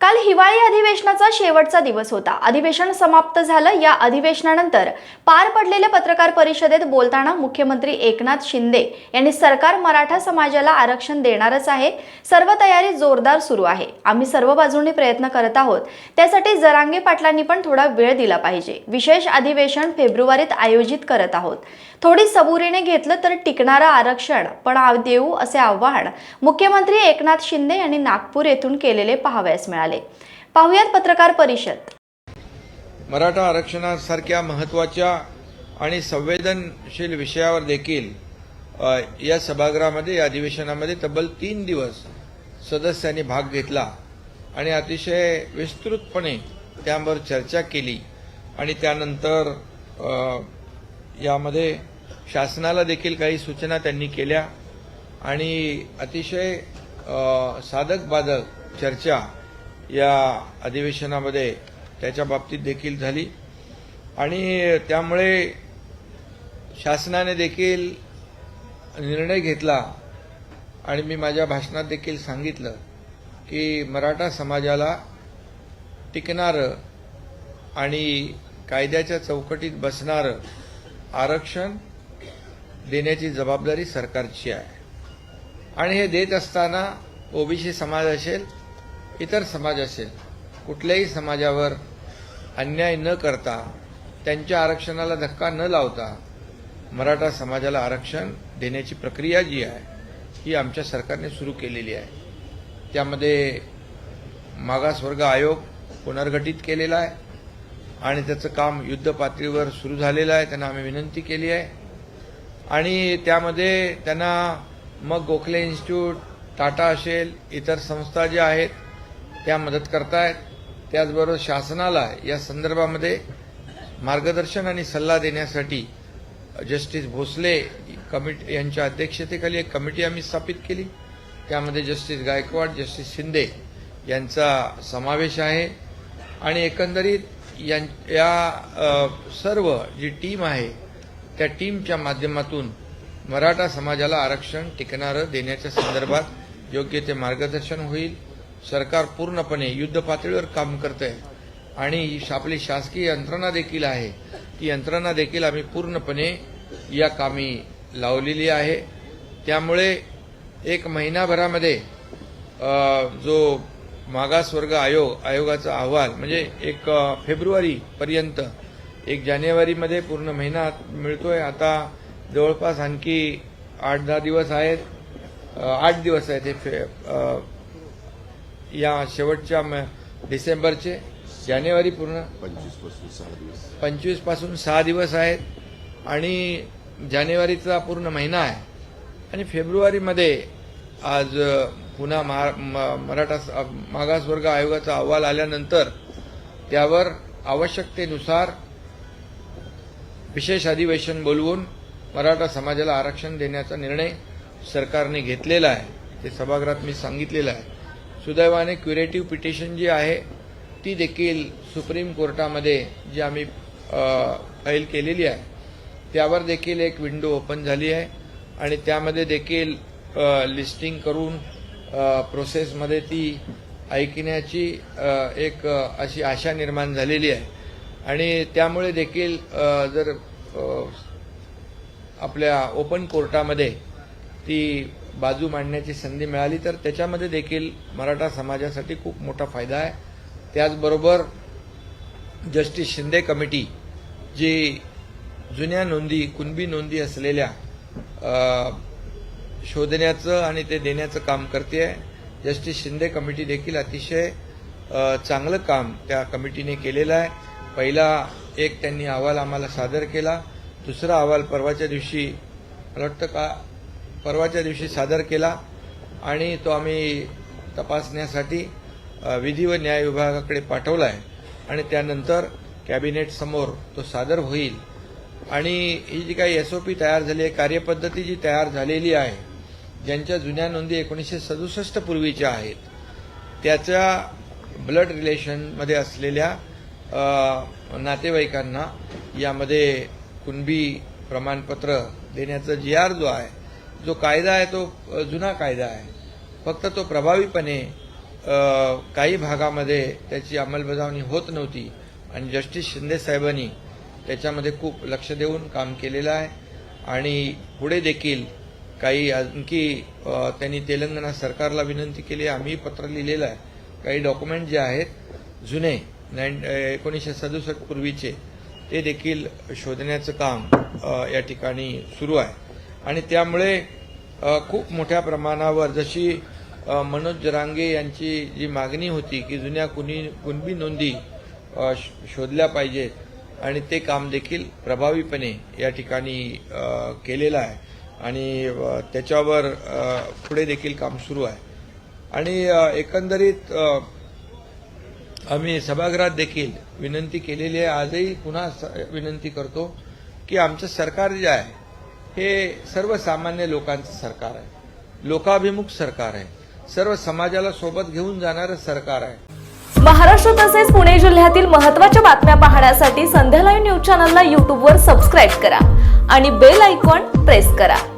काल हिवाळी अधिवेशनाचा शेवटचा दिवस होता. अधिवेशन समाप्त झालं. या अधिवेशनानंतर पार पडलेल्या पत्रकार परिषदेत बोलताना मुख्यमंत्री एकनाथ शिंदे यांनी सरकार मराठा समाजाला आरक्षण देणारच आहे. सर्व तयारी जोरदार सुरू आहे. आम्ही सर्व बाजूंनी प्रयत्न करत आहोत. त्यासाठी जरांगे पाटलांनी पण थोडा वेळ दिला पाहिजे. विशेष अधिवेशन फेब्रुवारीत आयोजित करत आहोत. थोडी सबुरीने घेतलं तर टिकणारं आरक्षण पण देऊ असे आव्हान मुख्यमंत्री एकनाथ शिंदे यांनी नागपूर येथून केलेले पाहावयास मिळाले. पाहुयात पत्रकार परिषद. मराठा आरक्षणासारख्या महत्त्वाच्या आणि संवेदनशील विषयावर देखील या सभागृहामध्ये या अधिवेशनामध्ये तब्बल तीन दिवस सदस्यांनी भाग घेतला आणि अतिशय विस्तृतपणे त्यावर चर्चा केली आणि त्यानंतर यामध्ये शासनाला देखील काही सूचना त्यांनी केल्या आणि अतिशय साधक बाधक चर्चा या अधिवेशनामध्ये त्याच्या बाबतीत देखील झाली. आणि त्यामुळे शासनाने देखील निर्णय घेतला आणि मी माझ्या भाषणात देखील सांगितलं की मराठा समाजाला टिकणारं आणि कायद्याच्या चौकटीत बसणारं आरक्षण देण्याची जबाबदारी सरकारची आहे. आणि हे देत असताना ओबीसी समाज असेल इतर समाज असेल कुठल्याही समाजावर अन्याय न करता त्यांच्या आरक्षणाला धक्का न लावता मराठा समाजाला आरक्षण देण्याची प्रक्रिया जी आहे ही आमच्या सरकारने सुरू केलेली आहे. त्यामध्ये मागासवर्ग आयोग पुनर्गठित केलेला आहे आणि त्याचं काम युद्ध पातळीवर सुरू झालेलं आहे त्यांना आम्ही विनंती केली आहे. आणि त्यामध्ये त्यांना मग गोखले इन्स्टिट्यूट टाटा असेल इतर संस्था ज्या आहेत त्या मदत करतायत. त्याचबरोबर शासनाला या संदर्भामध्ये मार्गदर्शन आणि सल्ला देण्यासाठी जस्टिस भोसले कमिटी यांच्या अध्यक्षतेखाली एक कमिटी आम्ही स्थापित केली. त्यामध्ये जस्टिस गायकवाड जस्टिस शिंदे यांचा समावेश आहे. आणि एकंदरीत यां- या सर्व जी टीम आहे त्या टीमच्या माध्यमातून मराठा समाजाला आरक्षण टिकणारं देण्याच्या संदर्भात योग्य ते मार्गदर्शन होईल. सरकार पूर्णपणे युद्ध पातळीवर काम करतंय. आणि आपली शासकीय यंत्रणा देखील आहे. ती यंत्रणा देखील आम्ही पूर्णपणे या कामी लावलेली आहे. त्यामुळे एक महिनाभरामध्ये जो मागासवर्ग आयोग आयोगाचा अहवाल म्हणजे एक फेब्रुवारीपर्यंत एक जानेवारीमध्ये पूर्ण महिना मिळतोय. आता जवळपास आणखी आठ दहा दिवस आहेत. आठ दिवस आहेत हे फे या शेवटच्या म- डिसेंबरचे जानेवारी पूर्ण. पंचवीसपासून सहा दिवस पंचवीसपासून सहा दिवस आहेत. आणि जानेवारीचा पूर्ण महिना आहे. आणि फेब्रुवारीमध्ये आज पुन्हा महा म- मराठा मागासवर्ग आयोगाचा अहवाल आल्यानंतर त्यावर आवश्यकतेनुसार विशेष अधिवेशन बोलवून मराठा समाजाला आरक्षण देण्याचा निर्णय सरकारने घेतलेला आहे. ते सभागृहात मी सांगितलेलं आहे. सुदैवाने क्युरेटिव्ह पिटिशन जी आहे ती देखील सुप्रीम कोर्टामध्ये जी आम्ही फाईल केलेली आहे त्यावर देखील एक विंडो ओपन झाली आहे आणि त्यामध्ये देखील लिस्टिंग करून प्रोसेसमध्ये ती ऐकण्याची एक अशी आशा निर्माण झालेली आहे. आणि त्यामुळे देखील जर आपल्या ओपन कोर्टामध्ये ती बाजू मांडण्याची संधी मिळाली तर त्याच्यामध्ये देखील मराठा समाजासाठी खूप मोठा फायदा आहे. त्याचबरोबर जस्टिस शिंदे कमिटी जी जुन्या नोंदी कुणबी नोंदी असलेल्या शोधण्याचं आणि ते देण्याचं काम करते आहे. जस्टिस शिंदे कमिटी देखील अतिशय चांगलं काम त्या कमिटीने केलेलं आहे. पहिला एक त्यांनी अहवाल आम्हाला सादर केला. दुसरा अहवाल परवाच्या दिवशी मला वाटतं का परवाच्या दिवशी सादर केला आणि तो आम्ही तपासण्यासाठी विधी व न्याय विभागाकडे पाठवला आहे आणि त्यानंतर कॅबिनेट समोर तो सादर होईल. आणि ही जी काही एसओपी तयार झाली आहे कार्यपद्धती जी तयार झालेली आहे ज्यांच्या जुन्या नोंदी एकोणीसशे सदुसष्ट पूर्वीच्या आहेत त्याच्या ब्लड रिलेशनमध्ये असलेल्या नातेवाईकांना यामध्ये कुणबी प्रमाणपत्र देण्याचा जी आर जो आहे जो कायदा आहे तो जुना कायदा आहे. फक्त तो प्रभावीपणे काही भागामध्ये त्याची अंमलबजावणी होत नव्हती. आणि जस्टिस शिंदे साहेबांनी त्याच्यामध्ये खूप लक्ष देऊन काम केलेलं आहे. आणि पुढे देखील काही आणखी त्यांनी तेलंगणा सरकारला विनंती केली आहे आम्ही पत्र लिहिलेलं आहे. काही डॉक्युमेंट जे आहेत जुने नाईन एकोणीसशे सदुसष्ट पूर्वीचे ते देखील शोधण्याचं काम या ठिकाणी सुरू आहे. आणि त्यामुळे खूप मोठ्या प्रमाणावर जशी मनोज जरांगे यांची जी मागणी होती की जुन्या कुणी कुणबी नोंदी श- शोधल्या पाहिजेत आणि ते काम देखील प्रभावीपणे या ठिकाणी केलेलं आहे. आणि त्याच्यावर पुढे देखील काम सुरू आहे. आणि एकंदरीत आम्ही सभागृहात देखील विनंती केलेली आहे. आजही पुन्हा स- विनंती करतो की आमचं सरकार जे आहे हे सर्वसामान्य लोकांचं सरकार आहे. लोकाभिमुख सरकार आहे. सर्व समाजाला सोबत घेऊन जाणारं सरकार आहे. महाराष्ट्र तसेच पुणे जिल्ह्यातील महत्त्वाच्या बातम्या पाहण्यासाठी संध्या लाईव्ह न्यूज चॅनलला यूट्यूबवर सबस्क्राईब करा आणि बेल आयकॉन प्रेस करा.